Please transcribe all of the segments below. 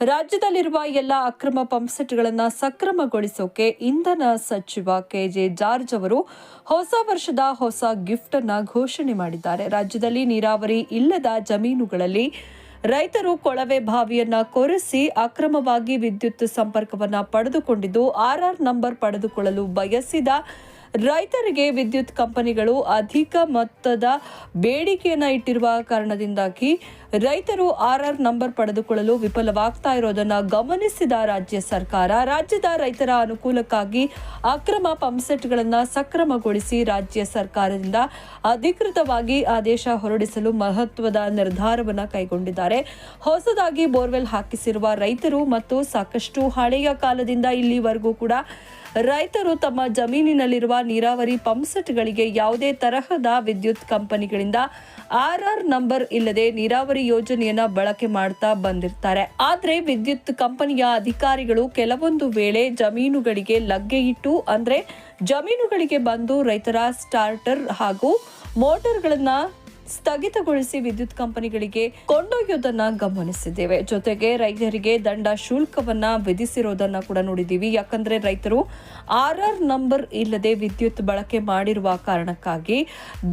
ರಾಜ್ಯದಲ್ಲಿರುವ ಎಲ್ಲ ಅಕ್ರಮ ಪಂಪ್ಸೆಟ್ಗಳನ್ನು ಸಕ್ರಮಗೊಳಿಸೋಕೆ ಇಂಧನ ಸಚಿವ ಕೆಜೆ ಜಾರ್ಜ್ ಅವರು ಹೊಸ ವರ್ಷದ ಹೊಸ ಗಿಫ್ಟ್ ಅನ್ನ ಘೋಷಣೆ ಮಾಡಿದ್ದಾರೆ. ರಾಜ್ಯದಲ್ಲಿ ನೀರಾವರಿ ಇಲ್ಲದ ಜಮೀನುಗಳಲ್ಲಿ ರೈತರು ಕೊಳವೆ ಬಾವಿಯನ್ನ ಕೊರೆಸಿ ಅಕ್ರಮವಾಗಿ ವಿದ್ಯುತ್ ಸಂಪರ್ಕವನ್ನ ಪಡೆದುಕೊಂಡಿದ್ದು, ಆರ್ಆರ್ ನಂಬರ್ ಪಡೆದುಕೊಳ್ಳಲು ಬಯಸಿದ ರೈತರಿಗೆ ವಿದ್ಯುತ್ ಕಂಪನಿಗಳು ಅಧಿಕ ಮೊತ್ತದ ಬೇಡಿಕೆಯನ್ನು ಇಟ್ಟಿರುವ ಕಾರಣದಿಂದಾಗಿ ರೈತರು ಆರ್ಆರ್ ನಂಬರ್ ಪಡೆದುಕೊಳ್ಳಲು ವಿಫಲವಾಗ್ತಾ ಇರೋದನ್ನು ಗಮನಿಸಿದ ರಾಜ್ಯ ಸರ್ಕಾರ. ರಾಜ್ಯದ ರೈತರ ಅನುಕೂಲಕ್ಕಾಗಿ ಅಕ್ರಮ ಪಂಪ್ಸೆಟ್ಗಳನ್ನು ಸಕ್ರಮಗೊಳಿಸಿ ರಾಜ್ಯ ಸರ್ಕಾರದಿಂದ ಅಧಿಕೃತವಾಗಿ ಆದೇಶ ಹೊರಡಿಸಲು ಮಹತ್ವದ ನಿರ್ಧಾರವನ್ನು ಕೈಗೊಂಡಿದ್ದಾರೆ. ಹೊಸದಾಗಿ ಬೋರ್ವೆಲ್ ಹಾಕಿಸಿರುವ ರೈತರು ಮತ್ತು ಸಾಕಷ್ಟು ಹಳೆಯ ಕಾಲದಿಂದ ಇಲ್ಲಿವರೆಗೂ ಕೂಡ ರೈತರು ತಮ್ಮ ಜಮೀನಿನಲ್ಲಿರುವ ನೀರಾವರಿ ಪಂಪ್ಸೆಟ್ಗಳಿಗೆ ಯಾವುದೇ ತರಹದ ವಿದ್ಯುತ್ ಕಂಪನಿಗಳಿಂದ ಆರ್ಆರ್ ನಂಬರ್ ಇಲ್ಲದೆ ನೀರಾವರಿ ಯೋಜನೆಯನ್ನ ಬಳಕೆ ಮಾಡ್ತಾ ಬಂದಿರ್ತಾರೆ. ಆದರೆ ವಿದ್ಯುತ್ ಕಂಪನಿಯ ಅಧಿಕಾರಿಗಳು ಕೆಲವೊಂದು ವೇಳೆ ಜಮೀನುಗಳಿಗೆ ಲಗ್ಗೆ ಇಟ್ಟು, ಅಂದ್ರೆ ಜಮೀನುಗಳಿಗೆ ಬಂದು ರೈತರ ಸ್ಟಾರ್ಟರ್ ಹಾಗೂ ಮೋಟಾರ್ಗಳನ್ನ ಸ್ಥಗಿತಗೊಳಿಸಿ ವಿದ್ಯುತ್ ಕಂಪನಿಗಳಿಗೆ ಕೊಂಡೊಯ್ಯೋದನ್ನ ಗಮನಿಸಿದ್ದೇವೆ. ಜೊತೆಗೆ ರೈತರಿಗೆ ದಂಡ ಶುಲ್ಕವನ್ನ ವಿಧಿಸಿರೋದನ್ನ ಕೂಡ ನೋಡಿದ್ದೀವಿ. ಯಾಕಂದ್ರೆ ರೈತರು ಆರ್ ಆರ್ ನಂಬರ್ ಇಲ್ಲದೆ ವಿದ್ಯುತ್ ಬಳಕೆ ಮಾಡಿರುವ ಕಾರಣಕ್ಕಾಗಿ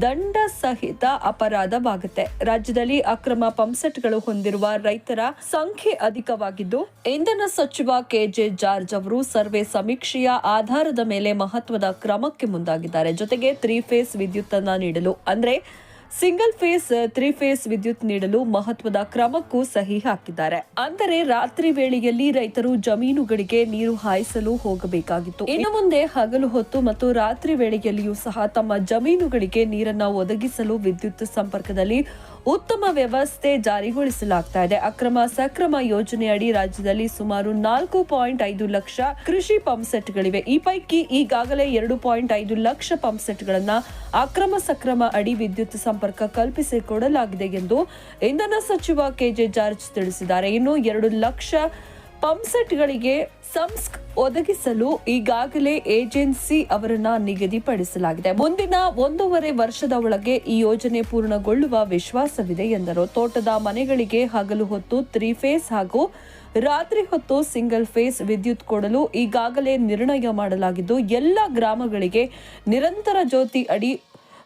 ದಂಡ ಸಹಿತ ಅಪರಾಧವಾಗುತ್ತೆ. ರಾಜ್ಯದಲ್ಲಿ ಅಕ್ರಮ ಪಂಪ್ಸೆಟ್ಗಳು ಹೊಂದಿರುವ ರೈತರ ಸಂಖ್ಯೆ ಅಧಿಕವಾಗಿದ್ದು, ಇಂಧನ ಸಚಿವ ಕೆಜೆ ಜಾರ್ಜ್ ಅವರು ಸರ್ವೆ ಸಮೀಕ್ಷೆಯ ಆಧಾರದ ಮೇಲೆ ಮಹತ್ವದ ಕ್ರಮಕ್ಕೆ ಮುಂದಾಗಿದ್ದಾರೆ. ಜೊತೆಗೆ ತ್ರೀ ಫೇಸ್ ವಿದ್ಯುತ್ ಅನ್ನ ನೀಡಲು ಅಂದ್ರೆ ಸಿಂಗಲ್ ಫೇಸ್, ತ್ರೀ ಫೇಸ್ ವಿದ್ಯುತ್ ನೀಡಲು ಮಹತ್ವದ ಕ್ರಮಕ್ಕೂ ಸಹಿ ಹಾಕಿದ್ದಾರೆ. ಅಂದರೆ ರಾತ್ರಿ ವೇಳೆಯಲ್ಲಿ ರೈತರು ಜಮೀನುಗಳಿಗೆ ನೀರು ಹಾಯಿಸಲು ಹೋಗಬೇಕಾಗಿತ್ತು. ಇನ್ನು ಮುಂದೆ ಹಗಲು ಹೊತ್ತು ಮತ್ತು ರಾತ್ರಿ ವೇಳೆಯಲ್ಲಿಯೂ ಸಹ ತಮ್ಮ ಜಮೀನುಗಳಿಗೆ ನೀರನ್ನು ಒದಗಿಸಲು ವಿದ್ಯುತ್ ಸಂಪರ್ಕದಲ್ಲಿ ಉತ್ತಮ ವ್ಯವಸ್ಥೆ ಜಾರಿಗೊಳಿಸಲಾಗ್ತಾ ಇದೆ. ಅಕ್ರಮ ಸಕ್ರಮ ಯೋಜನೆಯಡಿ ರಾಜ್ಯದಲ್ಲಿ ಸುಮಾರು ನಾಲ್ಕು ಪಾಯಿಂಟ್ ಐದು ಲಕ್ಷ ಕೃಷಿ ಪಂಪ್ಸೆಟ್ಗಳಿವೆ ಈ ಪೈಕಿ ಈಗಾಗಲೇ ಎರಡು ಪಾಯಿಂಟ್ ಐದು ಲಕ್ಷ ಪಂಪ್ಸೆಟ್ಗಳನ್ನು ಅಕ್ರಮ ಸಕ್ರಮ ಅಡಿ ವಿದ್ಯುತ್ ಸಂಪರ್ಕ ಕಲ್ಪಿಸಿಕೊಡಲಾಗಿದೆ ಎಂದು ಇಂಧನ ಸಚಿವ ಕೆಜೆ ಜಾರ್ಜ್ ತಿಳಿಸಿದ್ದಾರೆ. ಇನ್ನು ಎರಡು ಲಕ್ಷ ಪಂಪ್ಸೆಟ್ಗಳಿಗೆ ಸಂಸ್ಕ್ ಒದಗಿಸಲು ಈಗಾಗಲೇ ಏಜೆನ್ಸಿ ಅವರನ್ನ ನಿಗದಿಪಡಿಸಲಾಗಿದೆ. ಮುಂದಿನ ಒಂದೂವರೆ ವರ್ಷದ ಒಳಗೆ ಈ ಯೋಜನೆ ಪೂರ್ಣಗೊಳ್ಳುವ ವಿಶ್ವಾಸವಿದೆ ಎಂದರು. ತೋಟದ ಮನೆಗಳಿಗೆ ಹಗಲು ಹೊತ್ತು ತ್ರೀ ಫೇಸ್ ಹಾಗೂ ರಾತ್ರಿ ಹೊತ್ತು ಸಿಂಗಲ್ ಫೇಸ್ ವಿದ್ಯುತ್ ಕೊಡಲು ಈಗಾಗಲೇ ನಿರ್ಣಯ ಮಾಡಲಾಗಿದ್ದು, ಎಲ್ಲ ಗ್ರಾಮಗಳಿಗೆ ನಿರಂತರ ಜ್ಯೋತಿ ಅಡಿ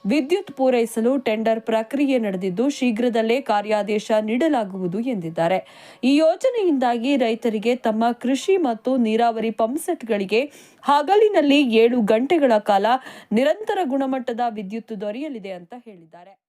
ವಿದ್ಯುತ್ ಪೂರೈಸಲು ಟೆಂಡರ್ ಪ್ರಕ್ರಿಯೆ ನಡೆದಿದ್ದು ಶೀಘ್ರದಲ್ಲೇ ಕಾರ್ಯಾದೇಶ ನೀಡಲಾಗುವುದು ಎಂದಿದ್ದಾರೆ. ಈ ಯೋಜನೆಯಿಂದಾಗಿ ರೈತರಿಗೆ ತಮ್ಮ ಕೃಷಿ ಮತ್ತು ನೀರಾವರಿ ಪಂಪ್ಸೆಟ್ಗಳಿಗೆ ಹಗಲಿನಲ್ಲಿ ಏಳು ಗಂಟೆಗಳ ಕಾಲ ನಿರಂತರ ಗುಣಮಟ್ಟದ ವಿದ್ಯುತ್ ದೊರೆಯಲಿದೆ ಅಂತ ಹೇಳಿದ್ದಾರೆ.